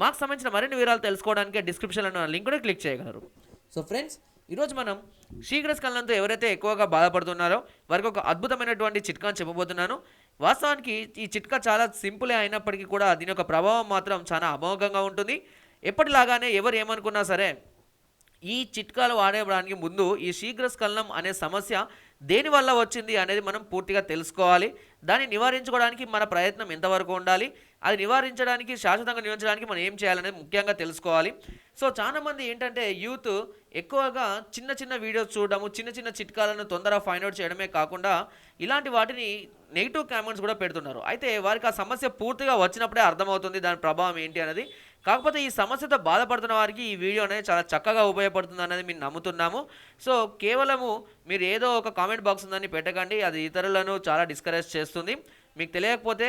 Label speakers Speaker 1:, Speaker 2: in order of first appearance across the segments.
Speaker 1: మాకు సంబంధించిన మరిన్ని వివరాలు తెలుసుకోవడానికి డిస్క్రిప్షన్లో ఉన్న లింక్ కూడా క్లిక్ చేయగలరు. సో ఫ్రెండ్స్ ఈరోజు మనం శీఘ్రస్కలనంతో ఎవరైతే ఎక్కువగా బాధపడుతున్నారో వారికి ఒక అద్భుతమైనటువంటి చిట్కాని చెప్పబోతున్నాను. వాస్తవానికి ఈ చిట్కా చాలా సింపులే అయినప్పటికీ కూడా దీని యొక్క ప్రభావం మాత్రం చాలా అమోఘంగా ఉంటుంది. ఎప్పటిలాగానే ఎవరు ఏమనుకున్నా సరే ఈ చిట్కాలు వాడేయడానికి ముందు ఈ శీఘ్రస్ఖలనం అనే సమస్య దేని వల్ల వచ్చింది అనేది మనం పూర్తిగా తెలుసుకోవాలి. దాన్ని నివారించుకోవడానికి మన ప్రయత్నం ఎంతవరకు ఉండాలి అది నివారించడానికి శాశ్వతంగా నివారించడానికి మనం ఏం చేయాలనేది ముఖ్యంగా తెలుసుకోవాలి. సో చాలామంది ఏంటంటే యూత్ ఎక్కువగా చిన్న చిన్న వీడియోస్ చూడడము చిన్న చిన్న చిట్కాలను తొందరగా ఫైండ్ అవుట్ చేయడమే కాకుండా ఇలాంటి వాటిని నెగిటివ్ కామెంట్స్ కూడా పెడుతున్నారు. అయితే వారికి ఆ సమస్య పూర్తిగా వచ్చినప్పుడే అర్థమవుతుంది దాని ప్రభావం ఏంటి అనేది. కాకపోతే ఈ సమస్యతో బాధపడుతున్న వారికి ఈ వీడియో అనేది చాలా చక్కగా ఉపయోగపడుతుంది అనేది మేము నమ్ముతున్నాము. సో కేవలము మీరు ఏదో ఒక కామెంట్ బాక్స్ ఉందని పెట్టకండి. అది ఇతరులను చాలా డిస్కరేజ్ చేస్తుంది. మీకు తెలియకపోతే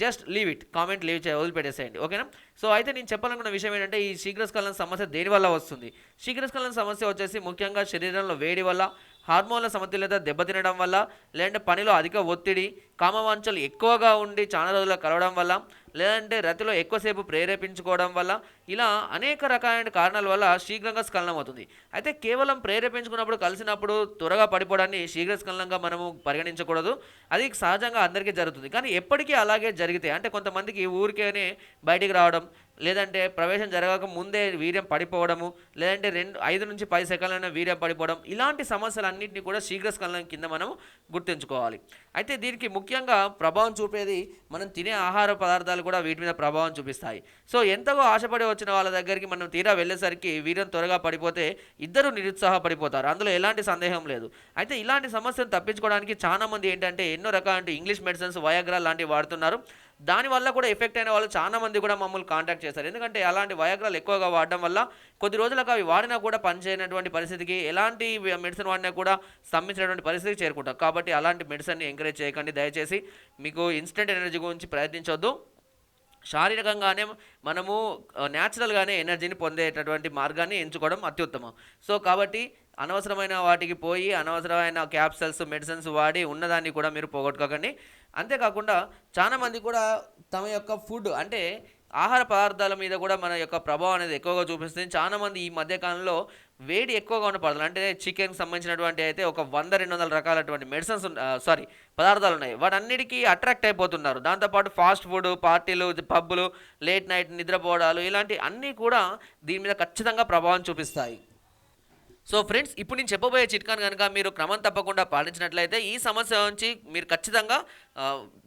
Speaker 1: just leave it. Comment leave చే వదిలిపెట్టేసేయండి. ఓకేనా? సో అయితే నేను చెప్పాలనుకున్న విషయం ఏంటంటే ఈ శీఘ్రస్కలన సమస్య దేనివల్ల వస్తుంది? శీఘ్రస్కలన సమస్య వచ్చేసి ముఖ్యంగా శరీరంలో వేడి వల్ల హార్మోన్ల సమతుల్యత దెబ్బతినడం వల్ల లేదంటే పనిలో అధిక ఒత్తిడి కామవాంఛలు ఎక్కువగా ఉండి చాలా రోజులు కలవడం వల్ల లేదంటే రతిలో ఎక్కువసేపు ప్రేరేపించుకోవడం వల్ల ఇలా అనేక రకాలైన కారణాల వల్ల శీఘ్రంగా స్ఖలనం అవుతుంది అయితే కేవలం ప్రేరేపించుకున్నప్పుడు కలిసినప్పుడు త్వరగా పడిపోవడాన్ని శీఘ్ర స్ఖలనంగా మనము పరిగణించకూడదు. అది సహజంగా అందరికీ జరుగుతుంది. కానీ ఎప్పటికీ అలాగే జరిగితే అంటే కొంతమందికి ఊరికేనే బయటికి రావడం లేదంటే ప్రవేశం జరగక ముందే వీర్యం పడిపోవడము లేదంటే రెండు ఐదు నుంచి పది సెకండ్లైనా వీర్యం పడిపోవడం ఇలాంటి సమస్యలన్నింటినీ కూడా శీఘ్రస్ఖలనం కింద మనం గుర్తుంచుకోవాలి. అయితే దీనికి ముఖ్యంగా ప్రభావం చూపేది మనం తినే ఆహార పదార్థాలు కూడా వీటి మీద ప్రభావం చూపిస్తాయి. సో ఎంతగా ఆశపడి వచ్చిన వాళ్ళ దగ్గరికి మనం తీరా వెళ్ళేసరికి వీరం త్వరగా పడిపోతే ఇద్దరు నిరుత్సాహపడిపోతారు. అందులో ఎలాంటి సందేహం లేదు. అయితే ఇలాంటి సమస్యను తప్పించుకోవడానికి చాలా మంది ఏంటంటే ఎన్నో రకాల ఇంగ్లీష్ మెడిసిన్స్ వయాగ్రా లాంటివి వాడుతున్నారు. దానివల్ల కూడా ఎఫెక్ట్ అయిన వాళ్ళు చాలా మంది కూడా మమ్మల్ని కాంటాక్ట్ చేస్తారు ఎందుకంటే అలాంటి వయాగ్రాలు ఎక్కువగా వాడడం వల్ల కొద్ది రోజులకు అవి వాడినా కూడా పనిచేయనటువంటి పరిస్థితికి ఎలాంటి మెడిసిన్ వాడినా కూడా స్తంభించినటువంటి పరిస్థితికి చేరుకుంటాం. కాబట్టి అలాంటి మెడిసిన్ని ఎంకరేజ్ చేయకండి. దయచేసి మీకు ఇన్స్టెంట్ ఎనర్జీ గురించి ప్రయత్నించొద్దు. శారీరకంగానే మనము న్యాచురల్గానే ఎనర్జీని పొందేటటువంటి మార్గాన్ని ఎంచుకోవడం అత్యుత్తమం. సో కాబట్టి అనవసరమైన వాటికి పోయి అనవసరమైన క్యాప్సల్స్ మెడిసిన్స్ వాడి ఉన్నదాన్ని కూడా మీరు పోగొట్టుకోకండి. అంతేకాకుండా చాలామంది కూడా తమ యొక్క ఫుడ్ అంటే ఆహార పదార్థాల మీద కూడా మన యొక్క ప్రభావం అనేది ఎక్కువగా చూపిస్తుంది. చాలామంది ఈ మధ్యకాలంలో వేడి ఎక్కువగా ఉండపడదు అంటే చికెన్కి సంబంధించినటువంటి అయితే ఒక వంద రెండు వందల రకాలటువంటి మెడిసిన్స్ సారీ పదార్థాలు ఉన్నాయి. వాటన్నిటికీ అట్రాక్ట్ అయిపోతున్నారు. దాంతోపాటు ఫాస్ట్ ఫుడ్ పార్టీలు పబ్బులు లేట్ నైట్ నిద్రపోవడాలు ఇలాంటి అన్నీ కూడా దీని మీద ఖచ్చితంగా ప్రభావం చూపిస్తాయి. సో ఫ్రెండ్స్ ఇప్పుడు నేను చెప్పబోయే చిట్కాను కనుక మీరు క్రమం తప్పకుండా పాటించినట్లయితే ఈ సమస్య నుంచి మీరు ఖచ్చితంగా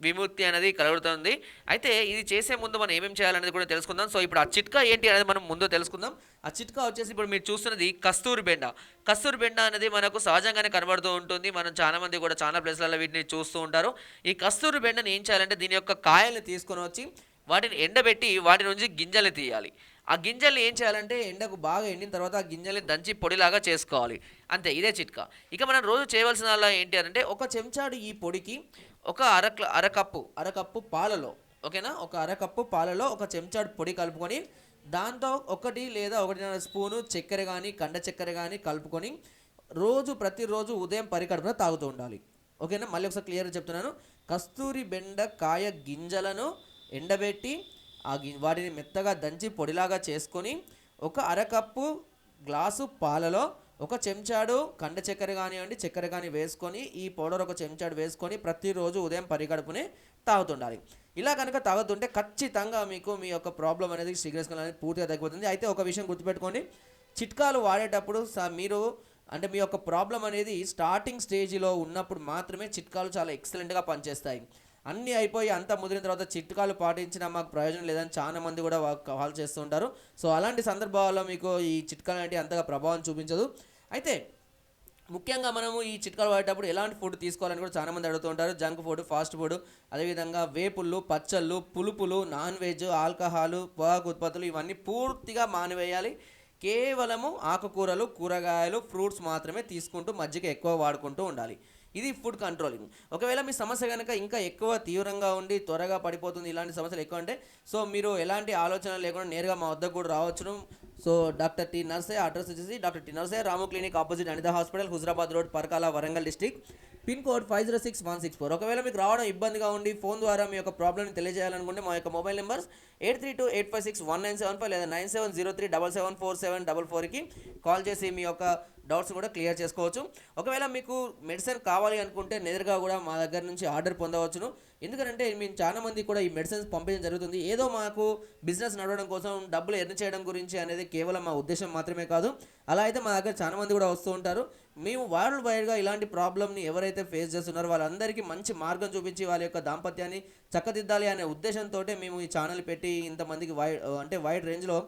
Speaker 1: విముక్తి అనేది కలుగుతుంది. అయితే ఇది చేసే ముందు మనం ఏమేమి చేయాలనేది కూడా తెలుసుకుందాం. సో ఇప్పుడు ఆ చిట్కా ఏంటి అనేది మనం ముందు తెలుసుకుందాం. ఆ చిట్కా వచ్చేసి ఇప్పుడు మీరు చూస్తున్నది కస్తూరి బెండ. కస్తూరి బెండ అనేది మనకు సహజంగానే కనబడుతూ ఉంటుంది. మనం చాలామంది కూడా చాలా ప్లేస్లలో వీటిని చూస్తూ ఉంటారు. ఈ కస్తూరి బెండని ఏం చేయాలంటే దీని యొక్క కాయల్ని తీసుకొని వచ్చి వాటిని ఎండబెట్టి వాటి నుంచి గింజలు తీయాలి. ఆ గింజల్ని ఏం చేయాలంటే ఎండకు బాగా ఎండిన తర్వాత ఆ గింజల్ని దంచి పొడిలాగా చేసుకోవాలి. అంతే ఇదే చిట్కా. ఇక మనం రోజు చేయవలసిన ఏంటి అంటే ఒక చెంచాడు ఈ పొడికి ఒక అర అరకప్పు అరకప్పు పాలలో ఓకేనా? ఒక అరకప్పు పాలలో ఒక చెంచాడు పొడి కలుపుకొని దాంతో ఒకటి లేదా ఒకటిన్నర స్పూను చక్కెర కానీ కండ చక్కెర కానీ కలుపుకొని రోజు ప్రతిరోజు ఉదయం పరికడుపున తాగుతూ ఉండాలి. ఓకేనా? మళ్ళీ ఒకసారి క్లియర్గా చెప్తున్నాను. కస్తూరి బెండ కాయ గింజలను ఎండబెట్టి వాటిని మెత్తగా దంచి పొడిలాగా చేసుకొని ఒక అరకప్పు గ్లాసు పాలలో ఒక చెంచాడు కండ చక్కెర కానివ్వండి చక్కెర కానీ వేసుకొని ఈ పౌడర్ ఒక చెంచాడు వేసుకొని ప్రతిరోజు ఉదయం పరిగడుపునే తాగుతుండాలి. ఇలా కనుక తాగుతుంటే ఖచ్చితంగా మీకు మీ యొక్క ప్రాబ్లం అనేది సిగరెట్స్ అనేది పూర్తిగా తగ్గిపోతుంది. అయితే ఒక విషయం గుర్తుపెట్టుకోండి. చిట్కాలు వాడేటప్పుడు స- మీరు అంటే మీ యొక్క ప్రాబ్లం అనేది స్టార్టింగ్ స్టేజ్లో ఉన్నప్పుడు మాత్రమే చిట్కాలు చాలా ఎక్సలెంట్గా పనిచేస్తాయి. అన్నీ అయిపోయి అంతా ముదిరిన తర్వాత చిట్కాలు పాటించినా మాకు ప్రయోజనం లేదని చాలా మంది కూడా వా- కాల్ చేస్తూ ఉంటారు సో అలాంటి సందర్భాల్లో మీకు ఈ చిట్కాలు అంటే అంతగా ప్రభావం చూపించదు. అయితే ముఖ్యంగా మనము ఈ చిట్కాలు వాడేటప్పుడు ఎలాంటి ఫుడ్ తీసుకోవాలని కూడా చాలా మంది అడుగుతూ ఉంటారు. జంక్ ఫుడ్ ఫాస్ట్ ఫుడ్ అదేవిధంగా వేపుళ్ళు పచ్చళ్ళు పులుపులు నాన్ వెజ్ ఆల్కహాల్ పొగాకు ఉత్పత్తులు ఇవన్నీ పూర్తిగా మానివేయాలి. కేవలము ఆకుకూరలు కూరగాయలు ఫ్రూట్స్ మాత్రమే తీసుకుంటూ మజ్జిగ ఎక్కువ వాడుకుంటూ ఉండాలి. ఇది ఫుడ్ కంట్రోలింగ్ ఒకవేళ మీ సమస్య కనుక ఇంకా ఎక్కువ తీవ్రంగా ఉండి త్వరగా పడిపోతుంది ఇలాంటి సమస్యలు ఎక్కువ అంటే సో మీరు ఎలాంటి ఆలోచన లేకుండా నేరుగా మా వద్దకు కూడా రావచ్చును. So doctor T Narse address వచ్చేసి doctor T Narse Ramu clinic opposite Anitha hospital Huzurabad road Parakala Warangal district pin code five zero six one six four. ఒకవేళ మీకు రావడం ఇబ్బందిగా ఉండి ఫోన్ ద్వారా మీ యొక్క ప్రాబ్లమ్ని తెలియజేయాలనుకుంటే మా యొక్క mobile numbers eight three two eight five six one nine seven five లేదా nine seven zero three double seven four seven double ఫోర్కి కాల్ చేసి మీ యొక్క డౌట్స్ కూడా క్లియర్ చేసుకోవచ్చు. ఒకవేళ మీకు మెడిసిన్ కావాలి అనుకుంటే నేరుగా కూడా మా దగ్గర నుంచి ఆర్డర్ పొందవచ్చును. ఎందుకంటే మేము చాలా మంది కూడా ఈ మెడిసిన్స్ పంపించడం జరుగుతుంది. ఏదో మాకు బిజినెస్ నడవడం కోసం డబ్బులు ఎర్న్ చేయడం గురించి అనేది కేవలం మా ఉద్దేశం మాత్రమే కాదు. అలా అయితే మా దగ్గర చాలా మంది కూడా వస్తూ ఉంటారు. మేము వరల్డ్ వైడ్గా ఇలాంటి ప్రాబ్లమ్ని ఎవరైతే ఫేస్ చేస్తున్నారో వాళ్ళందరికీ మంచి మార్గం చూపించి వాళ్ళ యొక్క దాంపత్యాన్ని చక్కదిద్దాలి అనే ఉద్దేశంతో మేము ఈ ఛానల్ పెట్టి ఇంతమందికి వైడ్ అంటే వైడ్ రేంజ్లో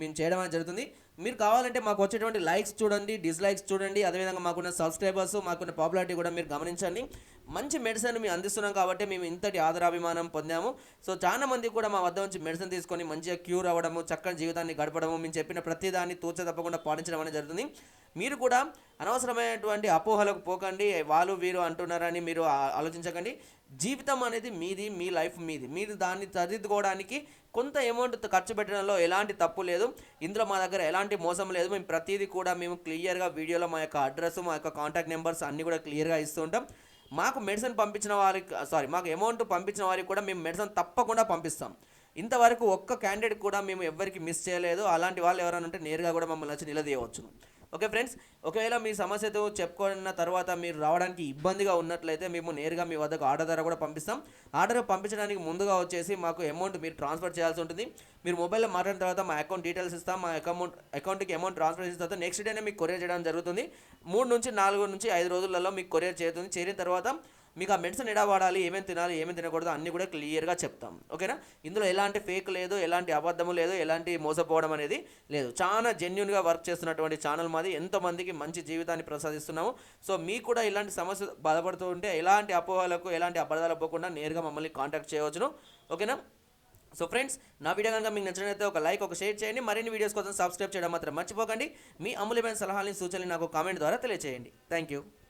Speaker 1: మేము చేయడం అనేది జరుగుతుంది. మీరు కావాలంటే మాకు వచ్చేటువంటి లైక్స్ చూడండి డిస్లైక్స్ చూడండి అదేవిధంగా మాకున్న సబ్స్క్రైబర్స్ మాకున్న పాపులారిటీ కూడా మీరు గమనించండి. మంచి మెడిసిన్ మేము అందిస్తున్నాం కాబట్టి మేము ఇంతటి ఆదరాభిమానం పొందాము. సో చాలా మంది కూడా మా వద్ద నుంచి మెడిసిన్ తీసుకొని మంచిగా క్యూర్ అవ్వడము చక్కని జీవితాన్ని గడపడము మేము చెప్పిన ప్రతిదాన్ని తూచ తప్పకుండా పాటించడం అనేది జరుగుతుంది. మీరు కూడా అనవసరమైనటువంటి అపోహలకు పోకండి వాళ్ళు వీరు అంటున్నారని మీరు ఆలోచించకండి. జీవితం అనేది మీది మీ లైఫ్ మీది. మీరు దాన్ని సరిదిద్దుకోవడానికి కొంత అమౌంట్ ఖర్చు పెట్టడంలో ఎలాంటి తప్పు లేదు. ఇందులో మా దగ్గర ఎలాంటి మోసం లేదు. మేము ప్రతిదీ కూడా మేము క్లియర్గా వీడియోలో మా యొక్క అడ్రస్ మా యొక్క కాంటాక్ట్ నెంబర్స్ అన్నీ కూడా క్లియర్గా ఇస్తూ ఉంటాం మాకు మెడిసిన్ పంపించిన వారికి సారీ మాకు అమౌంట్ పంపించిన వారికి కూడా మేము మెడిసిన్ తప్పకుండా పంపిస్తాం. ఇంతవరకు ఒక్క క్యాండిడేట్ కూడా మేము ఎవరికి మిస్ చేయలేదు. అలాంటి వాళ్ళు ఎవరైనా ఉంటే నేరుగా కూడా మమ్మల్ని వచ్చి నిలదీయవచ్చు. ఓకే ఫ్రెండ్స్ ఒకవేళ మీ సమస్యతో చెప్పుకున్న తర్వాత మీరు రావడానికి ఇబ్బందిగా ఉన్నట్లయితే మేము నేరుగా మీ వద్దకు ఆర్డర్ ద్వారా కూడా పంపిస్తాం. ఆర్డర్ పంపించడానికి ముందుగా వచ్చేసి మాకు అమౌంట్ మీరు ట్రాన్స్ఫర్ చేయాల్సి ఉంటుంది. మీరు మొబైల్లో మాట్లాడిన తర్వాత మా అకౌంట్ డీటెయిల్స్ ఇస్తాం. మా అకౌంట్ అకౌంట్కి అమౌంట్ ట్రాన్స్ఫర్ చేసిన తర్వాత నెక్స్ట్ డేనే మీకు కొరియర్ చేయడం జరుగుతుంది. మూడు నుంచి నాలుగు నుంచి ఐదు రోజులలో మీకు కొరియర్ చేరుతుంది. చేరిన తర్వాత మీకు ఆ మెడిసిన్ ఎలా వాడాలి ఏమేమి తినాలి ఏమేమి తినకూడదు అన్నీ కూడా క్లియర్గా చెప్తాం. ఓకేనా? ఇందులో ఎలాంటి ఫేక్ లేదు ఎలాంటి అబద్ధము లేదు ఎలాంటి మోసపోవడం అనేది లేదు. చాలా జెన్యున్గా వర్క్ చేస్తున్నటువంటి ఛానల్ మాది. ఎంతోమందికి మంచి జీవితాన్ని ప్రసాదిస్తున్నాము. సో మీకు కూడా ఇలాంటి సమస్య బాధపడుతూ ఉంటే ఎలాంటి అపోహలకు ఎలాంటి అబద్ధాలు పోకుండా నేరుగా మమ్మల్ని కాంటాక్ట్ చేయవచ్చును. ఓకేనా? సో ఫ్రెండ్స్ నా వీడియో కనుక మీకు నచ్చినట్లయితే ఒక లైక్ ఒక షేర్ చేయండి. మరిన్ని వీడియోస్ కోసం సబ్స్క్రైబ్ చేయడం మాత్రం మర్చిపోకండి. మీ అమూల్యమైన సలహాలని సూచనలు నాకు కామెంట్ ద్వారా తెలియజేయండి థ్యాంక్ యూ